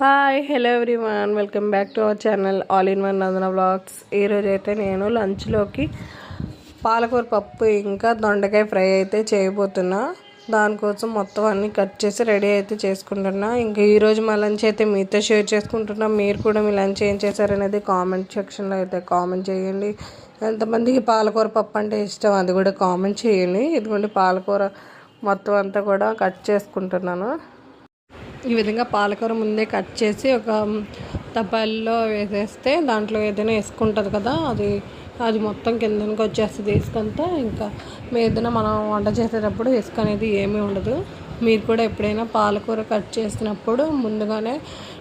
Hi hello everyone welcome back to our channel all in one Nandana blogs ఈరోజు అయితే నేను లంచ్లోకి పాలకూర పప్పు ఇంకా దొండకాయ ఫ్రై అయితే చేయబోతున్నా. దానికోసం మొత్తం అన్నీ కట్ చేసి రెడీ అయితే చేసుకుంటున్నా. ఇంకా ఈరోజు మా లంచ్ అయితే మీతో షేర్ చేసుకుంటున్నా. మీరు కూడా మీ లంచ్ ఏం చేశారనేది కామెంట్ సెక్షన్లో అయితే కామెంట్ చేయండి. ఎంతమందికి పాలకూర పప్పు అంటే ఇష్టం అది కూడా కామెంట్ చేయండి. ఇదిగోండి పాలకూర మొత్తం అంతా కూడా కట్ చేసుకుంటున్నాను. ఈ విధంగా పాలకూర ముందే కట్ చేసి ఒక తపాల్లో వేసేస్తే దాంట్లో ఏదైనా వేసుకుంటుంది కదా అది అది మొత్తం కిందకి వచ్చేస్తుంది ఇసుకంతా ఇంకా ఏదైనా మనం వంట చేసేటప్పుడు ఇసుక అనేది ఏమీ ఉండదు. మీరు కూడా ఎప్పుడైనా పాలకూర కట్ చేసినప్పుడు ముందుగానే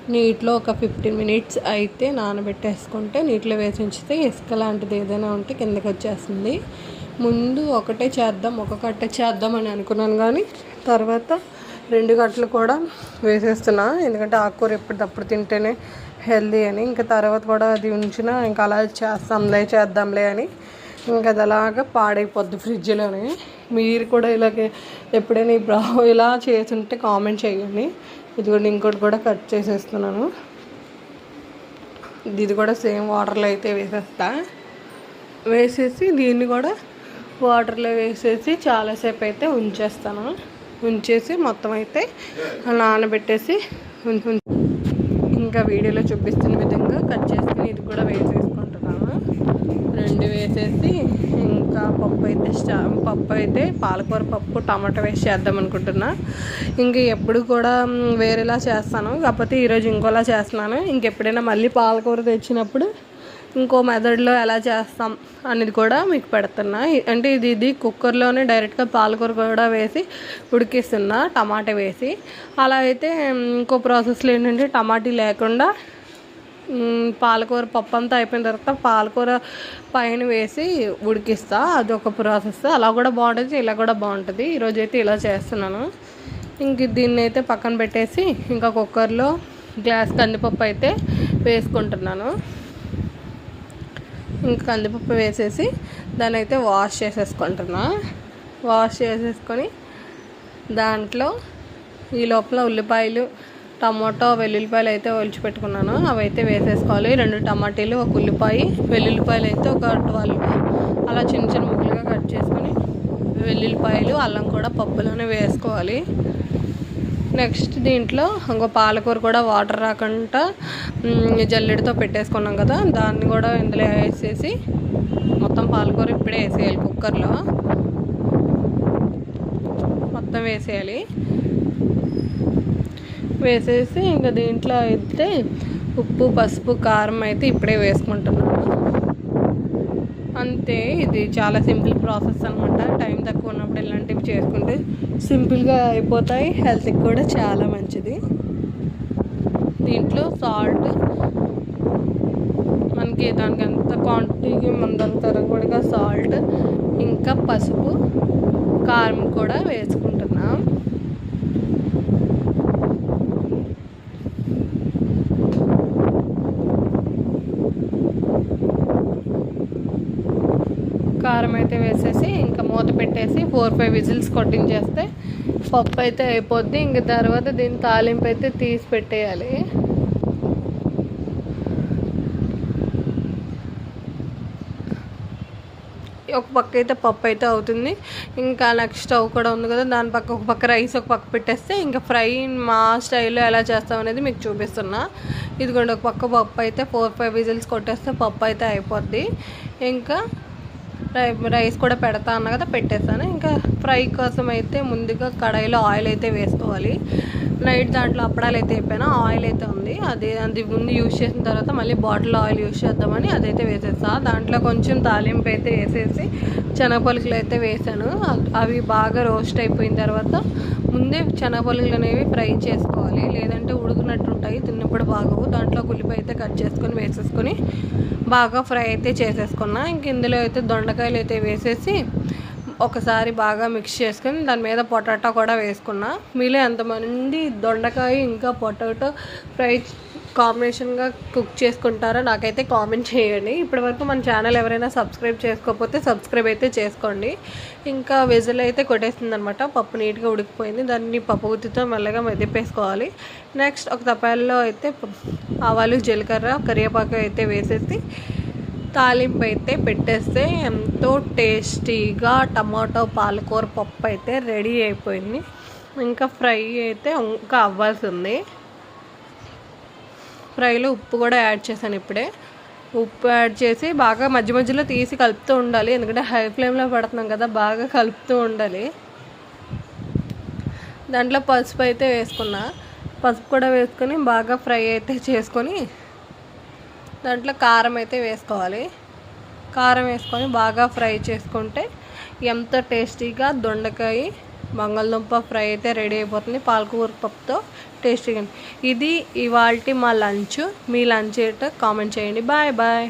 నీటిలో ఒక ఫిఫ్టీన్ మినిట్స్ అయితే నానబెట్టేసుకుంటే నీటిలో వేసి ఉంచితే ఇసుక లాంటిది ఏదైనా ఉంటే కిందకి వచ్చేస్తుంది. ముందు ఒకటే చేద్దాం ఒక కట్టే చేద్దాం అని అనుకున్నాను కానీ తర్వాత రెండు గంటలు కూడా వేసేస్తున్నా. ఎందుకంటే ఆకుకూర ఎప్పటికప్పుడు తింటేనే హెల్దీ అని. ఇంకా తర్వాత కూడా అది ఉంచిన ఇంకా అలా చేస్తాంలే చేద్దాంలే అని. ఇంకా అది అలాగా పాడైపోద్ది ఫ్రిడ్జ్లోనే. మీరు కూడా ఇలాగే ఎప్పుడైనా ఇప్పుడు ఇలా చేస్తుంటే కామెంట్ చేయండి. ఇది కూడా ఇంకోటి కూడా కట్ చేసేస్తున్నాను. ఇది కూడా సేమ్ వాటర్లో అయితే వేసేస్తా. వేసేసి దీన్ని కూడా వాటర్లో వేసేసి చాలాసేపు అయితే ఉంచేస్తాను. ఉంచేసి మొత్తం అయితే నానబెట్టేసి ఇంకా వీడియోలో చూపిస్తున్న విధంగా కట్ చేసుకుని ఇది కూడా వేసేసుకుంటున్నాను రెండు వేసేసి ఇంకా పప్పు అయితే పప్పు అయితే పాలకూర పప్పు టమాటో వేసి చేద్దాం అనుకుంటున్నా. ఇంకా ఎప్పుడు కూడా వేరేలా చేస్తాను. కాకపోతే ఈరోజు ఇంకోలా చేస్తున్నాను. ఇంకెప్పుడైనా మళ్ళీ పాలకూర తెచ్చినప్పుడు ఇంకో మెథడ్లో ఎలా చేస్తాం అనేది కూడా మీకు పెడుతున్నా. అంటే ఇది ఇది కుక్కర్లోనే డైరెక్ట్గా పాలకూర కూడా వేసి ఉడికిస్తున్నా టమాటా వేసి. అలా అయితే ఇంకో ప్రాసెస్లో ఏంటంటే టమాటీ లేకుండా పాలకూర పప్పు అంతా అయిపోయిన తర్వాత పాలకూర పైన వేసి ఉడికిస్తా. ఒక ప్రాసెస్. అలా కూడా బాగుంటుంది ఇలా కూడా బాగుంటుంది. ఈరోజు అయితే ఇలా చేస్తున్నాను. ఇంక దీన్ని అయితే పక్కన పెట్టేసి ఇంకా కుక్కర్లో గ్లాస్ కందిపప్పు అయితే వేసుకుంటున్నాను. ఇంకా కందిపప్పు వేసేసి దాన్ని అయితే వాష్ చేసేసుకుంటున్నా. వాష్ చేసేసుకొని దాంట్లో ఈ లోపల ఉల్లిపాయలు టమాటో వెల్లుల్లిపాయలు అయితే ఒలిచి పెట్టుకున్నాను. అవి అయితే వేసేసుకోవాలి. రెండు టమాటీలు ఒక ఉల్లిపాయ వెల్లుల్లిపాయలు అయితే ఒక ట్వెల్వ్ అలా చిన్న చిన్న ముక్కలుగా కట్ చేసుకొని వెల్లుల్లిపాయలు అల్లం కూడా పప్పులోనే వేసుకోవాలి. నెక్స్ట్ దీంట్లో ఇంకో పాలకూర కూడా వాటర్ రాకుండా జల్లెడతో పెట్టేసుకున్నాం కదా దాన్ని కూడా ఇందులో వేసేసి మొత్తం పాలకూర ఇప్పుడే వేసేయాలి కుక్కర్లో. మొత్తం వేసేయాలి. వేసేసి ఇంకా దీంట్లో అయితే ఉప్పు పసుపు కారం అయితే ఇప్పుడే వేసుకుంటున్నాను అంతే ఇది చాలా సింపుల్ ప్రాసెస్ అనమాట టైం తక్కువ ఉన్నప్పుడు ఇలాంటివి చేసుకుంటే సింపుల్గా అయిపోతాయి హెల్త్కి కూడా చాలా మంచిది. దీంట్లో సాల్ట్ మనకి దానికి ఎంత క్వాంటిటీకి మన కూడా సాల్ట్ ఇంకా పసుపు కారం కూడా వేసుకుంటున్నాం కారం అయితే వేసేసి ఇంకా మూత పెట్టేసి ఫోర్ ఫైవ్ విజిల్స్ కొట్టించేస్తే పప్పు అయితే అయిపోద్ది. ఇంక తర్వాత దీని తాలింపు అయితే తీసి పెట్టేయాలి. ఒక పక్క అయితే పప్పు అయితే అవుతుంది. ఇంకా నెక్స్ట్ స్టవ్ కూడా ఉంది కదా దాని పక్క ఒక పక్క రైస్ ఒక పక్క పెట్టేస్తే ఇంకా ఫ్రై మా స్టైల్లో ఎలా చేస్తాం అనేది మీకు చూపిస్తున్నా. ఇదిగోండి ఒక పక్క పప్పు అయితే ఫోర్ ఫైవ్ విజిల్స్ కొట్టేస్తే పప్పు అయితే అయిపోద్ది. ఇంకా రైస్ కూడా పెడతా అన్న కదా పెట్టేస్తాను. ఇంకా ఫ్రై కోసం అయితే ముందుగా కడాయిలో ఆయిల్ అయితే వేసుకోవాలి. నైట్ దాంట్లో అప్పడాలు అయితే అయిపోయినా ఆయిల్ అయితే ఉంది. అది అది ముందు యూజ్ చేసిన తర్వాత మళ్ళీ బాటిల్ ఆయిల్ యూజ్ చేద్దామని అదైతే వేసేస్తా దాంట్లో కొంచెం తాలింపు అయితే వేసేసి శనగపలుకులు అయితే వేసాను. అవి బాగా రోస్ట్ అయిపోయిన తర్వాత ముందే శనగపలుకులు అనేవి ఫ్రై చేసుకోవాలి. లేదంటే ఉడుకున్నట్టు ఉంటాయి తిన్నప్పుడు బాగోవు. దాంట్లో ఉల్లిపాయ అయితే కట్ చేసుకొని వేసేసుకొని బాగా ఫ్రై అయితే చేసేసుకున్నా. ఇంక ఇందులో అయితే దొండకాయలు అయితే వేసేసి ఒకసారి బాగా మిక్స్ చేసుకుని దాని మీద పొటాటో కూడా వేసుకున్నా. మీలో ఎంతమంది దొండకాయ ఇంకా పొటాటో ఫ్రై కాంబినేషన్గా కుక్ చేసుకుంటారో నాకైతే కామెంట్ చేయండి. ఇప్పటివరకు మన ఛానల్ ఎవరైనా సబ్స్క్రైబ్ చేసుకోకపోతే సబ్స్క్రైబ్ అయితే చేసుకోండి. ఇంకా విజిల్ అయితే కొట్టేస్తుంది అనమాట పప్పు నీట్గా ఉడికిపోయింది. దాన్ని పప్పు గుత్తితో మెల్లగా మెదిపేసుకోవాలి. నెక్స్ట్ ఒక తపాల్లో అయితే ఆవాలు జీలకర్ర కరివేపాకు అయితే వేసేసి తాలింపు అయితే పెట్టేస్తే ఎంతో టేస్టీగా టమాటో పాలకూర పప్పు అయితే రెడీ అయిపోయింది. ఇంకా ఫ్రై అయితే ఇంకా అవ్వాల్సి ఉంది. ఫ్రైలో ఉప్పు కూడా యాడ్ చేశాను ఇప్పుడే. ఉప్పు యాడ్ చేసి బాగా మధ్య మధ్యలో తీసి కలుపుతూ ఉండాలి. ఎందుకంటే హై ఫ్లేమ్లో పడుతున్నాం కదా బాగా కలుపుతూ ఉండాలి. దాంట్లో పసుపు అయితే వేసుకున్నా. పసుపు కూడా వేసుకొని బాగా ఫ్రై అయితే చేసుకొని దాంట్లో కారం అయితే వేసుకోవాలి. కారం వేసుకొని బాగా ఫ్రై చేసుకుంటే ఎంత టేస్టీగా దొండకాయ బంగాళదుంప ఫ్రై అయితే రెడీ అయిపోతుంది. పాలకూర పప్పుతో టేస్టీగా ఇది ఇవాళ మా లంచ్. మీ లంచ్ ఏంటో కామెంట్ చేయండి. Bye bye.